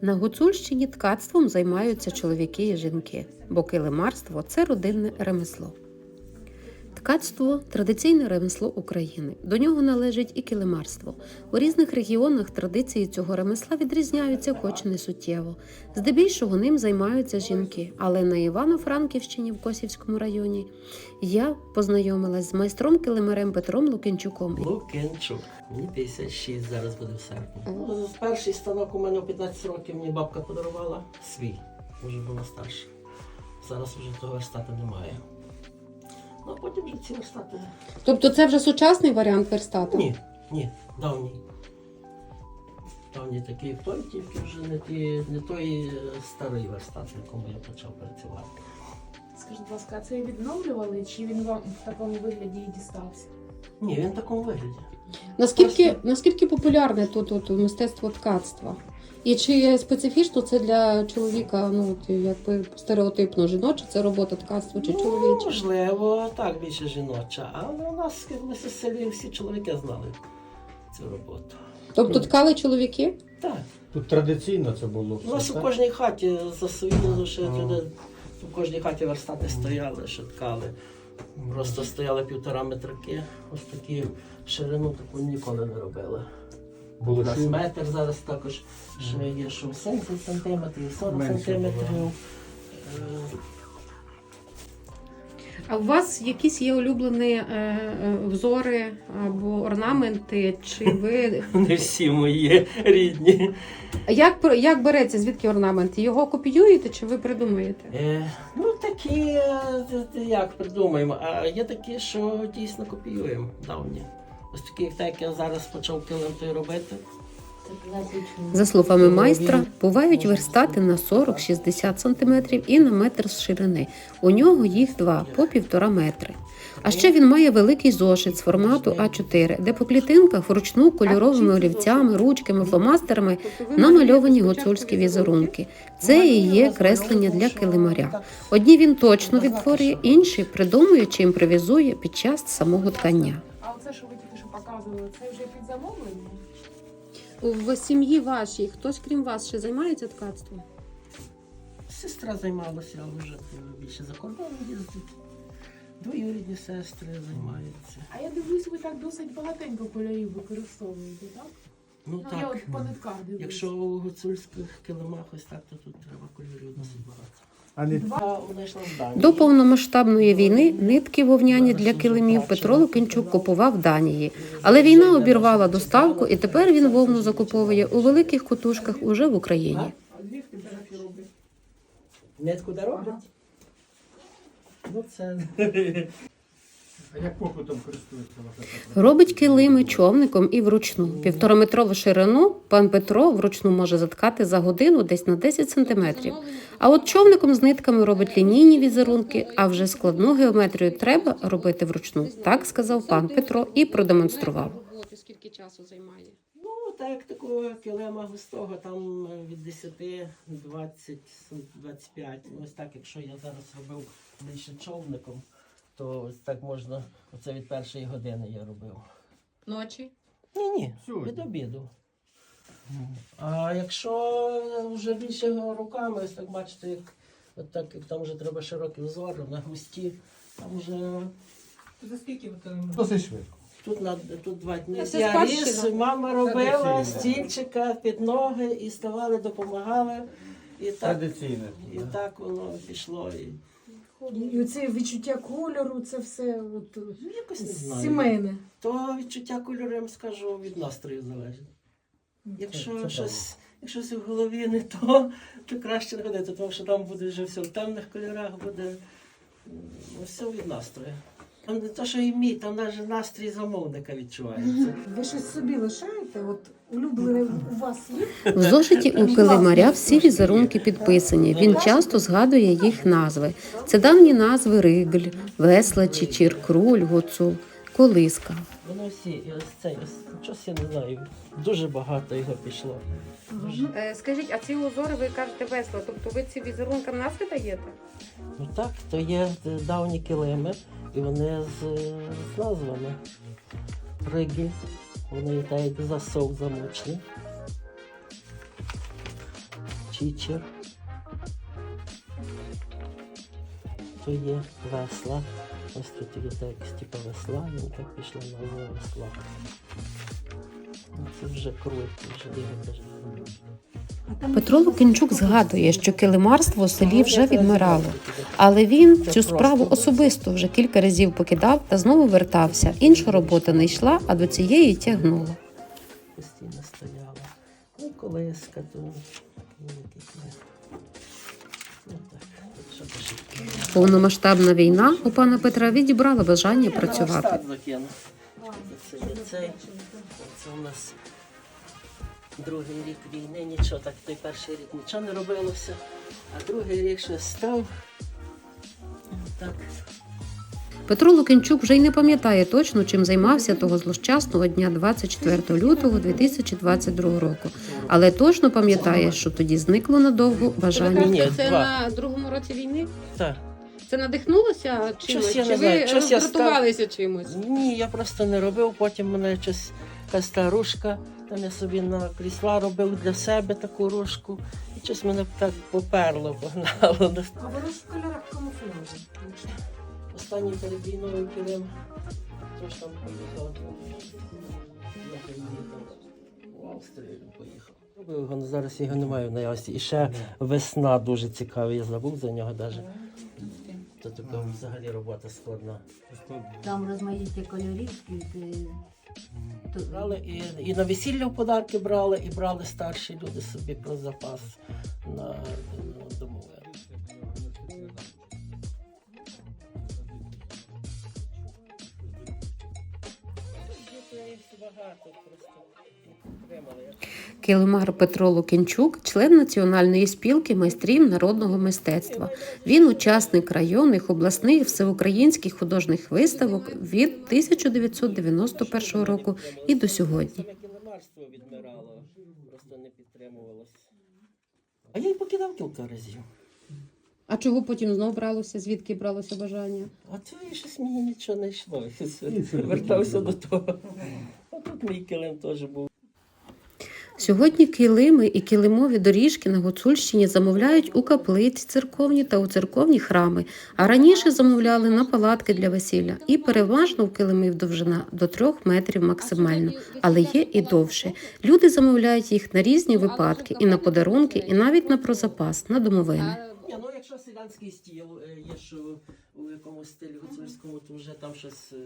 На Гуцульщині ткацтвом займаються чоловіки і жінки, бо килимарство це родинне ремесло. Ткацтво традиційне ремесло України. До нього належить і килимарство. У різних регіонах традиції цього ремесла відрізняються, хоч не суттєво. Здебільшого ним займаються жінки, але на Івано-Франківщині в Косівському районі я познайомилась з майстром килимарем Петром Лукінчуком. Лукинчук. Мені 56 зараз буде в серпні. Ну, перший станок у мене у 15 років мені бабка подарувала свій. Вже була старша. Зараз вже того верстата немає. Ну, а потім вже ці верстати. Тобто це вже сучасний варіант верстата? Ні, ні, давній. Давній такий той, тільки вже не, ті, не той е, старий верстат, на якому я почав працювати. Скажіть, будь ласка, а це відновлювали, чи він вам в такому вигляді і дістався? Ні, він в такому вигляді. Наскільки, наскільки популярне тут от, мистецтво ткацтва? І чи специфічно це для чоловіка, ну якби стереотипно жіноче, це робота ткацтва чи Ну, чоловіча? можливо, так більше жіноча. Але у нас як ми в селі всі чоловіки знали цю роботу. Тобто ткали чоловіки? Так. Тут традиційно це було. У нас у кожній хаті за Союзу ще Ага. туди, у кожній хаті верстати стояли, що ткали. Просто стояли півтора метрики, ось такі ширину таку ніколи не робили. У нас шин. метр зараз також ще є, що 70 сантиметрів, 40 Менше сантиметрів. було. Е, А у вас якісь є улюблені е, е, взори або орнаменти? Чи ви Не всі мої рідні. як, про- як береться? Звідки орнамент? Його копіюєте чи ви придумуєте? Е, ну такі, е, як придумаємо, а є такі, що дійсно копіюємо давні. Ось як так, я зараз почав килим робити. За словами майстра, бувають верстати на 40-60 см і на метр з ширини. У нього їх два по півтора метри. А ще він має великий зошит з формату А4, де по клітинках вручну кольоровими олівцями, ручками, фломастерами намальовані гуцульські візерунки. Це і є креслення для килимаря. Одні він точно відтворює, інші придумує чи імпровізує під час самого ткання. А оце, що ви тільки що показували, це вже під замовлення? В сім'ї вашій хтось крім вас ще займається ткацтвом? Сестра займалася, але вже більше за кордон їздить. Двоюрідні сестри займаються. А я дивлюсь, ви так досить багатенько кольорів використовуєте, так? Ну я так, от по нитках дивлюсь. якщо у гуцульських килимах ось так, то тут треба кольорів досить багато. До повномасштабної війни нитки вовняні для килимів Петро Лукінчук купував в Данії. Але війна обірвала доставку, і тепер він вовну закуповує у великих кутушках уже в Україні. Нитку дорога? Ну це А як попитом користується ваша? Робить килими човником і вручну. Півтораметрову ширину пан Петро вручну може заткати за годину десь на 10 сантиметрів. А от човником з нитками робить лінійні візерунки, а вже складну геометрію треба робити вручну. Так сказав пан Петро і продемонстрував. Скільки часу займає? Ну, так як такого килима густого, там е, від 10, 20, 25. Ось так, якщо я зараз робив більше човником, то ось так можна, оце від першої години я робив. Ночі. Ні, ні, Сьогодні. від обіду. А якщо вже більше руками, ось так бачите, як, от так, як там вже треба широкі взори, на густі, там вже За скільки ви там? Досить швидко. Тут на тут два дні. Це Я ріс, мама робила стільчика під ноги і ставали, допомагали. І так, Традиційне. і так воно пішло. І... І оце відчуття кольору, це все от, Ну, якось не знаю. сімейне. То відчуття кольору, я вам скажу, від настрою залежить. Якщо Це- це щось, якщо щось в голові не то, то краще не ходити, тому що там буде вже все в темних кольорах, буде ну, все від настрою. Там не те, що і мій, там навіть настрій замовника відчувається. Ви щось собі лишаєте? От улюблене у вас є? В зошиті у килимаря всі візерунки підписані. Він часто згадує їх назви. Це давні назви Ригль, Веслачі, Чір, Круль, Гуцул, Колиска. Воно всі, і ось ось, щось я не знаю, дуже багато його пішло. Дуже. Е, Скажіть, а ці узори ви кажете весла, тобто ви ці візерункам назви даєте? Ну так, то є е, давні килими, і вони з, з назвами. Риги. Вони так як засов замочені. чічер. То є весла. Ось тут є так, типу весла, і так пішла на весла. Ну, Це вже круто, вже диво Петро Лукінчук згадує, що килимарство у селі вже відмирало, але він цю справу особисто вже кілька разів покидав та знову вертався. Інша робота не йшла, а до цієї тягнула. постійно стояла. Ну, колеска, то ну. Ну. Повномасштабна війна у пана Петра відібрала бажання працювати. Це у нас другий рік війни, нічого так, той перший рік нічого не робилося, а другий рік щось став. Так. Петро Лукінчук вже й не пам'ятає точно, чим займався того злощасного дня 24 лютого 2022 року, але точно пам'ятає, що тоді зникло надовго бажання. Ні, Це два. на другому році війни? Так. Це надихнулося чимось? Щось я Чи не знаю, ви щось я роздратувалися чимось? Ні, я просто не робив, потім мене щось якась старушка, там я собі на крісла робив для себе таку рушку. І щось мене так поперло, погнало. А воно ж в кольорах камуфляжу. Останній перед війною килим. Тож там поїхав. Я поїхав. В Австрію поїхав. Робив його, але зараз його немає в наявності. І ще весна дуже цікава, я забув за нього навіть. То така взагалі робота складна. Там розмаїття кольорів, скільки. то- Брали і, і на весілля в подарки брали, і брали старші люди собі про запас на, Килимар Петро Лукінчук, член Національної спілки майстрів народного мистецтва. Він учасник районних, обласних, всеукраїнських художніх виставок від 1991 року і до сьогодні. Саме кілемарство відмирало, просто не підтримувалось. А я й покидав кілька разів. А чого потім знов бралося? Звідки бралося бажання? А то і щось мені нічого не йшло. Вертався до того. А тут мій килим теж був. Сьогодні килими і килимові доріжки на Гуцульщині замовляють у каплиці церковні та у церковні храми, а раніше замовляли на палатки для весілля. І переважно в килимів довжина до трьох метрів максимально, але є і довше. Люди замовляють їх на різні випадки, і на подарунки, і навіть на прозапас, на домовини. Ну якщо селянський стіл е, є, що у якомусь стилі гуцульському, то вже там щось е,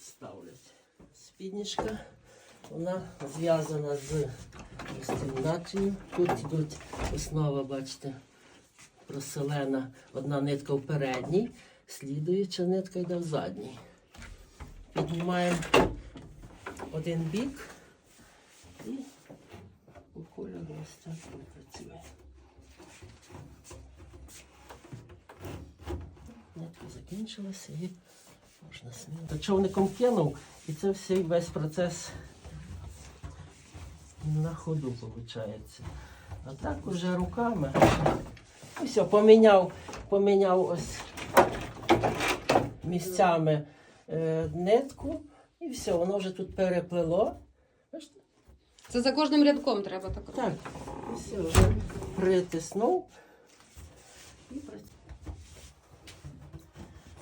ставлять. Спідничка, вона зв'язана з стімнатою. Тут йдуть основа, бачите, проселена одна нитка в передній, слідуюча нитка йде в задній. Піднімаємо один бік і кольору ось так працює. Нитка закінчилася і можна сміло. Човником кинув, і це все весь процес на ходу виходить. А так уже руками. І все, поміняв, поміняв ось місцями е, нитку, і все, воно вже тут переплило. Це за кожним рядком треба так. Так, і все, вже притиснув.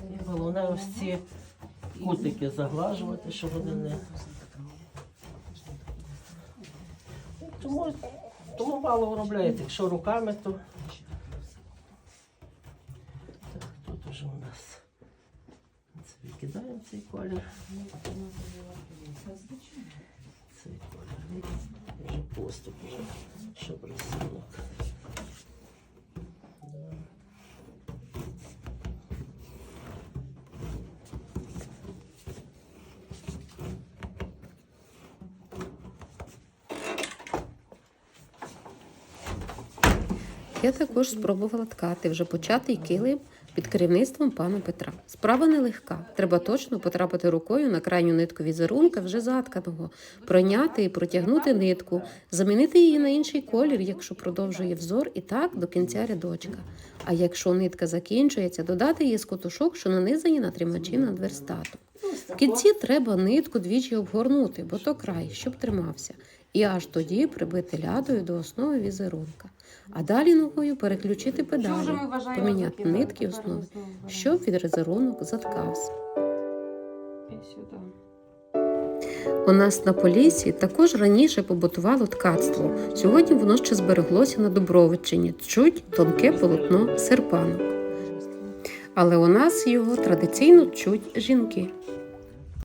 І головне ось ці кутики заглажувати, щоб вони не. Тому, тому мало виробляєте. Якщо руками, то. Так, тут уже у нас. Це викидаємо цей колір. Цей колір. Вже поступ, щоб рисунок. Я також спробувала ткати вже початий килим під керівництвом пана Петра. Справа нелегка. Треба точно потрапити рукою на крайню нитку візерунка вже затканого, пройняти і протягнути нитку, замінити її на інший колір, якщо продовжує взор, і так до кінця рядочка. А якщо нитка закінчується, додати її з котушок, що нанизані на тримачі над верстатом. В кінці треба нитку двічі обгорнути, бо то край, щоб тримався. І аж тоді прибити лядою до основи візерунка. А далі ногою переключити педалі, поміняти нитки основи, щоб відрезерунок заткався. У нас на Поліссі також раніше побутувало ткацтво. Сьогодні воно ще збереглося на Дубровиччині, чуть тонке полотно серпанок. Але у нас його традиційно чуть жінки.